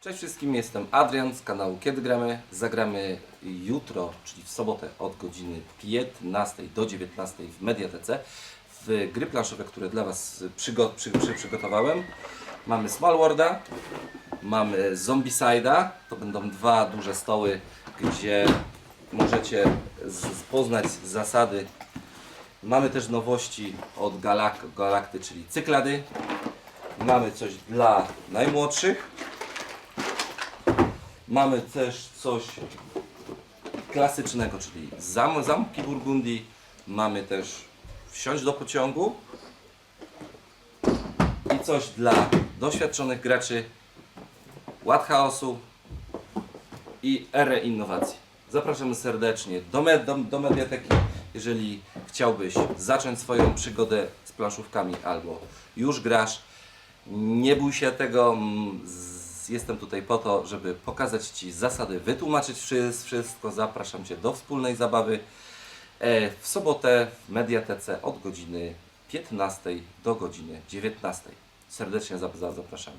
Cześć wszystkim, jestem Adrian z kanału Kiedy Gramy. Zagramy jutro, czyli w sobotę od godziny 15 do 19 w Mediatece w gry planszowe, które dla Was przygo przy przy przygotowałem. Mamy Small Worlda, mamy Zombicide'a, to będą dwa duże stoły, gdzie możecie poznać zasady. Mamy też nowości od Galak Galakty, czyli Cyklady. Mamy coś dla najmłodszych. Mamy też coś klasycznego, czyli zam, zamki Burgundii. Mamy też wsiąść do pociągu. I coś dla doświadczonych graczy, ład chaosu i erę innowacji. Zapraszamy serdecznie do, me, do, do mediateki, jeżeli chciałbyś zacząć swoją przygodę z planszówkami albo już grasz. Nie bój się tego. Jestem tutaj po to, żeby pokazać Ci zasady, wytłumaczyć wszy- wszystko. Zapraszam Cię do wspólnej zabawy e, w sobotę w Mediatece od godziny 15 do godziny 19. Serdecznie zap- zapraszamy.